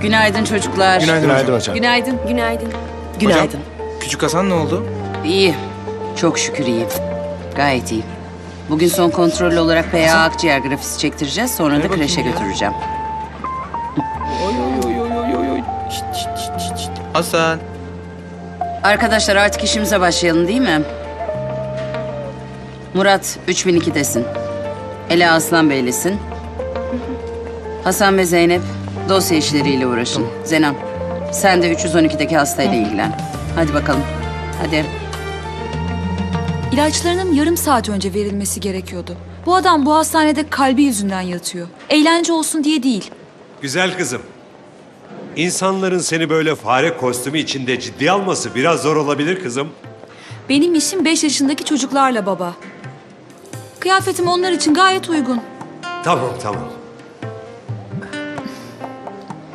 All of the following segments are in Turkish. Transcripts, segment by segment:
Günaydın çocuklar. Günaydın, hocam. Günaydın. Günaydın. Günaydın. Küçük Hasan ne oldu? İyi. Çok şükür iyi. Gayet iyi. Bugün son kontrollü olarak PA akciğer grafisi çektireceğiz. Sonra da kreşe ya. götüreceğim. Oy oy oy oy oy oy. Şşt, şşt, şşt, şşt. Hasan. Arkadaşlar artık işimize başlayalım değil mi? Murat 3002'desin. Ela Aslan Beylesin. Hasan ve Zeynep dosya işleriyle uğraşın. Zenan sen de 312'deki hastayla ilgilen. Hadi bakalım. Hadi. İlaçlarının yarım saat önce verilmesi gerekiyordu. Bu adam bu hastanede kalbi yüzünden yatıyor. Eğlence olsun diye değil. Güzel kızım. İnsanların seni böyle fare kostümü içinde ciddiye alması biraz zor olabilir kızım. Benim işim 5 yaşındaki çocuklarla baba. Kıyafetim onlar için gayet uygun. Tamam tamam.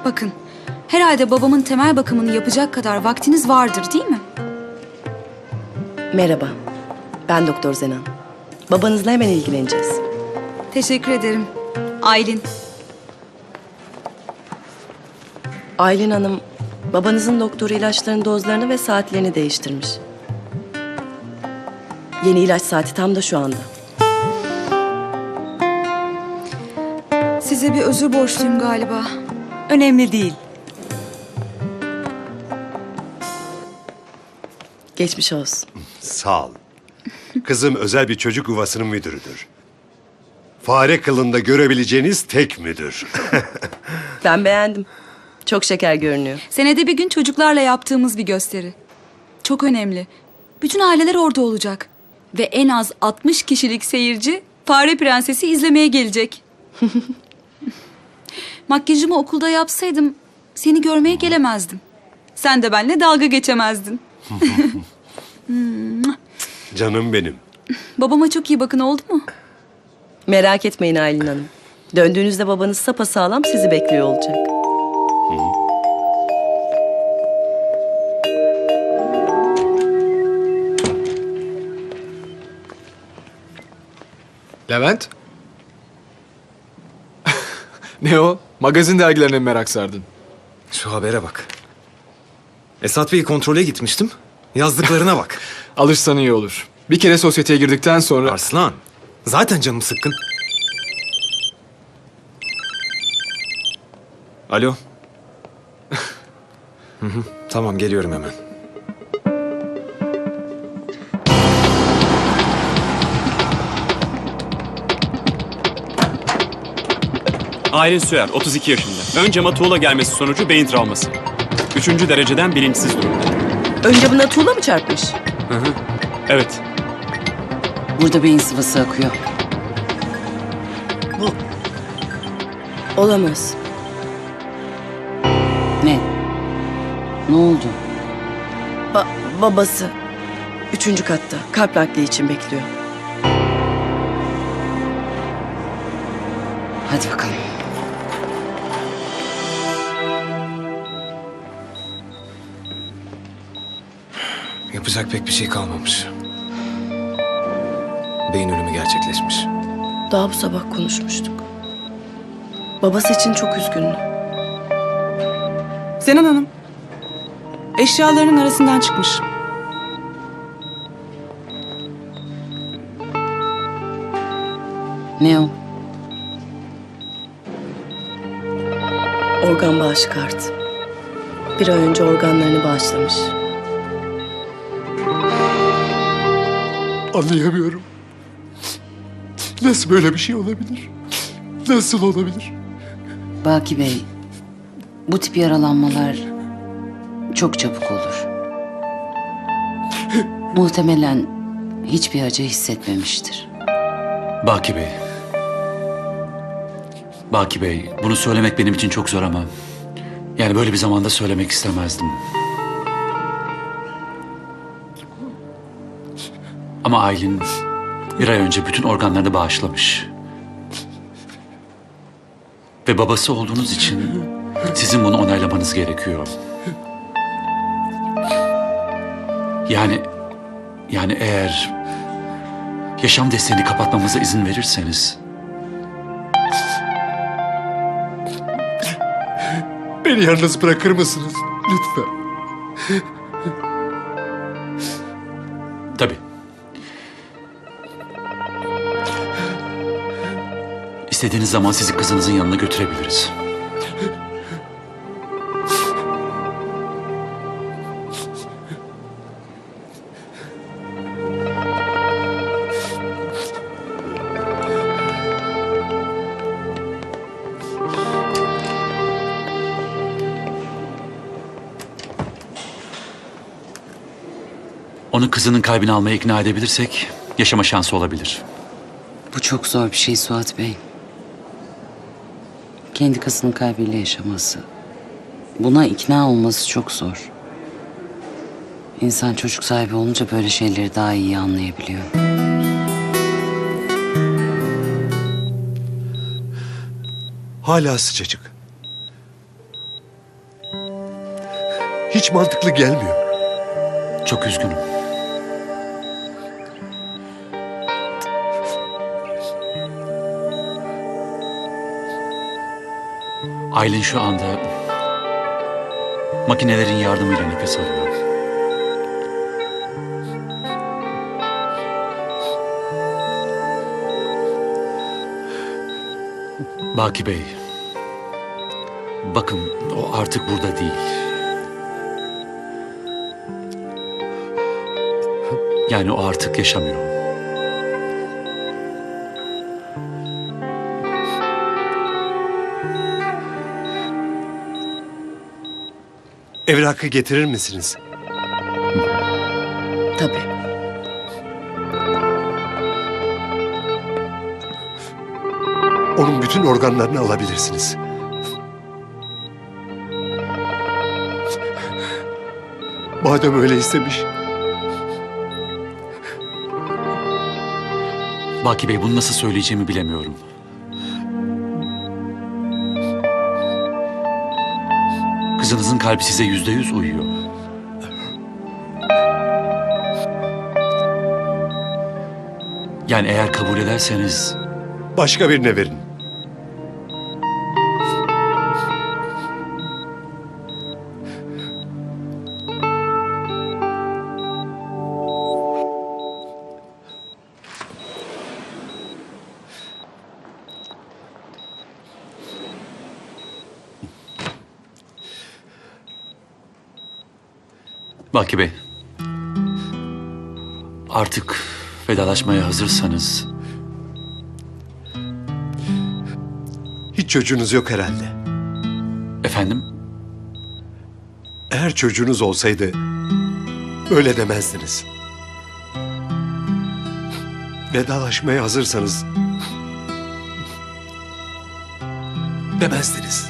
Bakın, herhalde babamın temel bakımını yapacak kadar vaktiniz vardır değil mi? Merhaba. Ben Doktor Zenan. Babanızla hemen ilgileneceğiz. Teşekkür ederim. Aylin. Aylin Hanım, babanızın doktoru ilaçların dozlarını ve saatlerini değiştirmiş. Yeni ilaç saati tam da şu anda. Size bir özür borçluyum galiba. Önemli değil. Geçmiş olsun. Sağ ol. Kızım özel bir çocuk yuvasının müdürüdür. Fare kılında görebileceğiniz tek müdür. Ben beğendim. Çok şeker görünüyor. Senede bir gün çocuklarla yaptığımız bir gösteri. Çok önemli. Bütün aileler orada olacak. Ve en az 60 kişilik seyirci Fare Prensesi izlemeye gelecek. Makyajımı okulda yapsaydım seni görmeye gelemezdim. Sen de benimle dalga geçemezdin. Canım benim. Babama çok iyi bakın oldu mu? Merak etmeyin Aylin Hanım. Döndüğünüzde babanız sapasağlam sizi bekliyor olacak. Levent? ne o? Magazin dergilerine mi merak sardın? Şu habere bak. Esat Bey'i kontrole gitmiştim. Yazdıklarına bak. Alışsan iyi olur. Bir kere sosyeteye girdikten sonra... Arslan. Zaten canım sıkkın. Alo. Hı hı, tamam geliyorum hemen. Aylin Süer, 32 yaşında. Ön cama tuğla gelmesi sonucu beyin travması. Üçüncü dereceden bilinçsiz durumda. Önce buna tuğla mı çarpmış? Evet, Burada beyin sıvısı akıyor. Olamaz. Ne? Ne oldu? Ba- babası. Üçüncü katta. Kalp nakli için bekliyor. Hadi bakalım. Yapacak pek bir şey kalmamış. Beyin ölümü gerçekleşmiş. Daha bu sabah konuşmuştuk. Babası için çok üzgündü. Zenan Hanım. Eşyalarının arasından çıkmış. Ne o? Organ bağışı kartı. Bir ay önce organlarını bağışlamış. Anlayamıyorum. Nasıl böyle bir şey olabilir? Nasıl olabilir? Baki Bey, bu tip yaralanmalar çok çabuk olur. Muhtemelen hiçbir acı hissetmemiştir. Baki Bey. Baki Bey, bunu söylemek benim için çok zor ama... Yani böyle bir zamanda söylemek istemezdim. Ama Aylin bir ay önce bütün organlarını bağışlamış. Ve babası olduğunuz için sizin bunu onaylamanız gerekiyor. Yani yani eğer yaşam desteğini kapatmamıza izin verirseniz Beni yalnız bırakır mısınız? Lütfen. İstediğiniz zaman sizi kızınızın yanına götürebiliriz. Onu kızının kalbini almaya ikna edebilirsek yaşama şansı olabilir. Bu çok zor bir şey Suat Bey. Kendi kızının kalbiyle yaşaması. Buna ikna olması çok zor. İnsan çocuk sahibi olunca böyle şeyleri daha iyi anlayabiliyor. Hala sıcacık. Hiç mantıklı gelmiyor. Çok üzgünüm. Aylin şu anda makinelerin yardımıyla nefes alıyor. Baki Bey, bakın o artık burada değil. Yani o artık yaşamıyor. Evrakı getirir misiniz? Tabii. Onun bütün organlarını alabilirsiniz. Madem öyle istemiş. Baki Bey bunu nasıl söyleyeceğimi bilemiyorum. Kızınızın kalbi size yüzde yüz uyuyor. Yani eğer kabul ederseniz Başka birine verin. Baki Bey. Artık vedalaşmaya hazırsanız Hiç çocuğunuz yok herhalde. efendim Eğer çocuğunuz olsaydı öyle demezdiniz. Vedalaşmaya hazırsanız demezdiniz.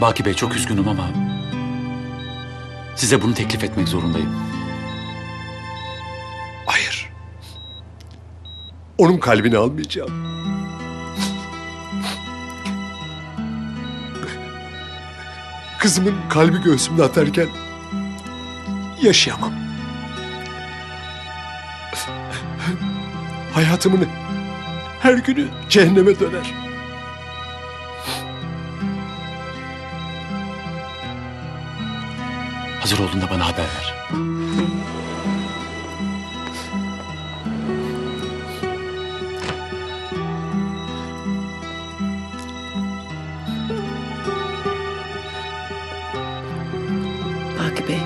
Baki Bey çok üzgünüm ama size bunu teklif etmek zorundayım. Hayır. Onun kalbini almayacağım. Kızımın kalbi göğsümde atarken yaşayamam. Hayatımın her günü cehenneme döner. Hazır olduğunda bana haber ver. Baki Bey.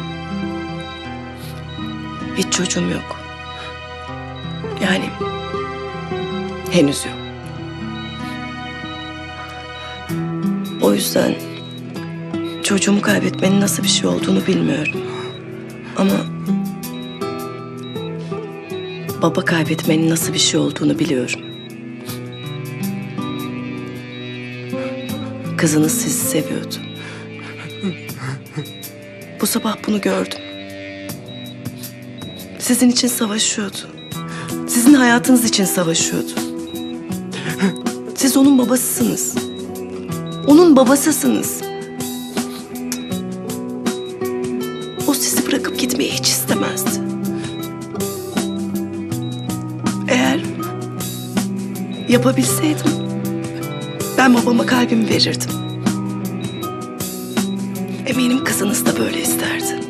Hiç çocuğum yok. Yani henüz yok. O yüzden çocuğumu kaybetmenin nasıl bir şey olduğunu bilmiyorum. Ama baba kaybetmenin nasıl bir şey olduğunu biliyorum. Kızınız sizi seviyordu. Bu sabah bunu gördüm. Sizin için savaşıyordu. Sizin hayatınız için savaşıyordu. Siz onun babasısınız. Onun babasısınız. O sizi bırakıp gitmeyi hiç istemezdi. Eğer yapabilseydim ben babama kalbimi verirdim. Eminim kızınız da böyle isterdi.